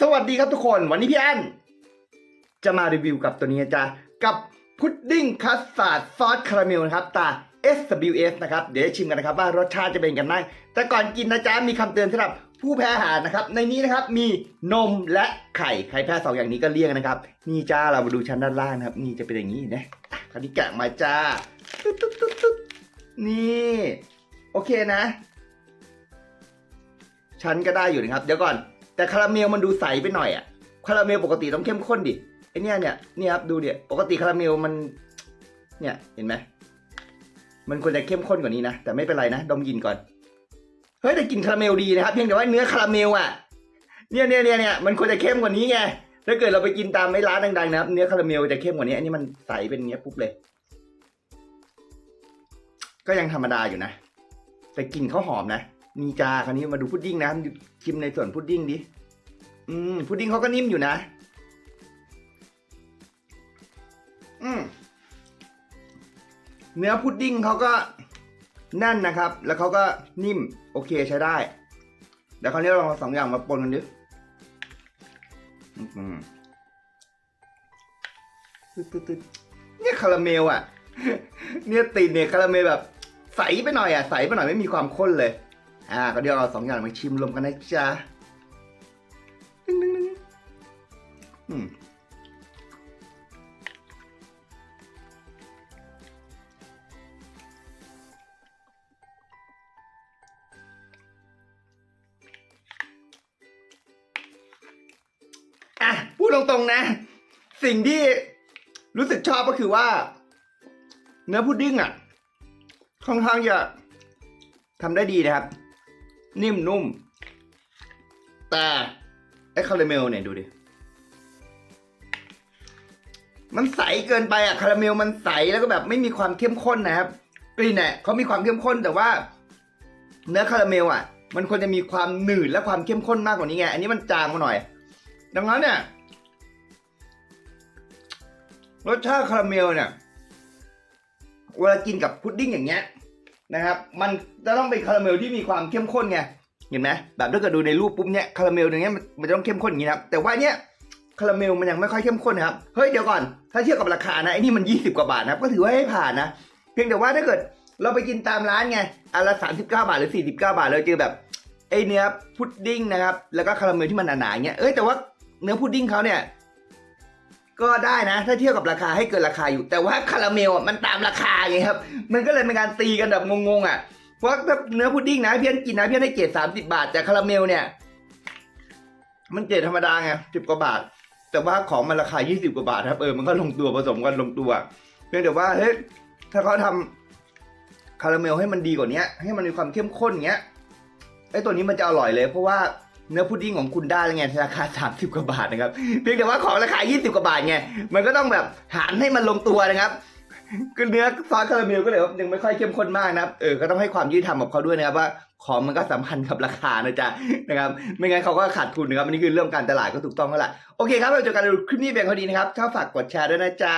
สวัสดีครับทุกคนวันนี้พี่อันจะมารีวิวกับตัวนี้จ๊ะกับพุดดิ้งคัสตาร์ดซอสคาราเมลนะครับตา SWS นะครับ เดี๋ยวชิมกันนะครับว่ารสชาติจะเป็นกันบ้างแต่ก่อนกินนะจ๊ะมีคำเตือนสำหรับผู้แพ้อาหารนะครับ ในนี้นะครับมีนมและไข่ใครแพ้สองอย่างนี้ก็เลี่ยงนะครับ นี่จ้าเรามาดูชั้นด้านล่างนะครับ นี่จะเป็นอย่างนี้นะอะคราวนี้แกะมาจ้าตุ๊ดตุ๊ดตุ๊ดตุ๊ดนี่ โอเคนะ ชั้นก็ได้อยู่นะครับ เดี๋ยวก่อน แต่คาราเมลมันดูใสไปหน่อยอะคาราเมลปกติต้องเข้มข้นดิไอเนี้ยเนี่ยเนี่ยครับดูเดี๋ยปกติคาราเมลมันเนี่ยเห็นไหมมันควรจะเข้มข้นกว่านี้นะแต่ไม่เป็นไรนะดมกลินก่อนเฮ้ยแต่กลินคาราเมลดีนะครับเพียงแต่ว่าเนื้อคาราเมลอะเนี่ยเนี่ยเนี่ยเนี่ยมันควรจะเข้มกว่านี้ไงถ้าเกิดเราไปกินตามไม่ร้านดังๆนะครับเนื้อคาราเมลจะเข้มกว่านี้ อันนี้มันใสเป็นอย่างเงี้ยปุ๊บเลย ก็ยังธรรมดาอยู่นะ แต่กลิ่นเขาหอมนะ นี่จ้าคราวนี้มาดูพุดดิ้งนะชิมในส่วนพุดดิ้งดิ อืม พุดดิ้งเขาก็นิ่มอยู่นะ อืม เนื้อพุดดิ้งเขาก็แน่นนะครับ แล้วเขาก็นิ่ม โอเคใช้ได้ เดี๋ยวคราวนี้เราเอาสองอย่างมาปนกันดิ อืมตึ๊ดๆๆเนี่ยคาราเมลอะ เนี่ยตีนเนี่ยคาราเมลแบบใสไปหน่อยอะ ใสไปหน่อยไม่มีความข้นเลย อ่า ก็เดี๋ยวเอาสองอย่างมาชิมรวมกันนะจ๊ะดึงดึงดึงอืมอะพูดตรงๆนะ สิ่งที่รู้สึกชอบก็คือว่า เนื้อพุดดิ้งอะค่อนข้างจะทำได้ดีนะครับ นิ่มนุ่ม แต่ไอ้คาราเมลเนี่ยดูดิ มันใสเกินไปอะคาราเมลมันใสแล้วก็แบบไม่มีความเข้มข้นนะครับกลิ่นเนี่ยเขามีความเข้มข้นแต่ว่า เนื้อคาราเมลอะมันควรจะมีความหนืดและความเข้มข้นมากกว่านี้ไง อันนี้มันจางมาหน่อย ดังนั้นเนี่ย รสชาติคาราเมลเนี่ย เวลากินกับพุดดิ้งอย่างเงี้ย นะครับ มันจะต้องเป็นคาราเมลที่มีความเข้มข้นไง เห็นไหมแบบถ้าเกิดดูในรูปปุ๊บเนี่ยคาราเมลอย่างเงี้ยมันจะต้องเข้มข้นอย่างนี้นะครับแต่ว่าเนี้ยคาราเมลมันยังไม่ค่อยเข้มข้นนะครับ เฮ้ยเดี๋ยวก่อน ถ้าเทียบกับราคานะไอ้นี่มัน 20 กว่าบาทนะครับก็ถือว่าให้ผ่านนะ เพียงแต่ว่าถ้าเกิดเราไปกินตามร้านไงอันละ39 บาทหรือ 49 บาทเราเจอแบบไอ้เนื้อพุดดิ้งนะครับ แล้วก็คาราเมลที่มันหนาๆเงี้ย เอ้ยแต่ว่าเนื้อพุดดิ้งเขาเนี่ย ก็ได้นะ ถ้าเทียบกับราคาให้เกินราคาอยู่ แต่ว่าคาราเมลอะมันตามราคาไงครับ มันก็เลยเป็นการตีกันแบบงงๆอะเพราะถ้าเนื้อพุดดิ้งนะเพี้ยนกินนะเพี้ยนได้เกรดสามสิบาทแต่คาราเมลเนี่ย มันเกรดธรรมดาไงสิบกว่าบาท แต่ว่าของมันราคายี่สิบกว่าบาทครับเออมันก็ลงตัวผสมกันลงตัวเพียงแต่ว่าเฮ้ยถ้าเขาทำคาราเมลให้มันดีกว่านี้ให้มันมีความเข้มข้นอย่างเงี้ยไอ้ตัวนี้มันจะอร่อยเลย เพราะว่า เนื้อพุดดิ้งของคุณได้แล้วไงราคาสามสิบกว่าบาทนะครับ เพียงแต่ว่าของราคายี่สิบกว่าบาทไง มันก็ต้องแบบหารให้มันลงตัวนะครับคือเนื้อซอสคาราเมลก็เลยว่ายังไม่ค่อยเข้มข้นมากนะครับ เออ ก็ต้องให้ความยุติธรรมกับเขาด้วยนะครับว่าของมันก็สำคัญกับราคานะจ๊ะนะครับ ไม่งั้นเขาก็ขาดทุนนะครับอันนี้คือเรื่องการตลาดก็ถูกต้องแล้วล่ะ โอเคครับเราเจอกันในคลิปนี้เพียงเท่านี้นะครับ ถ้าฝากกดแชร์ด้วยนะจ๊ะ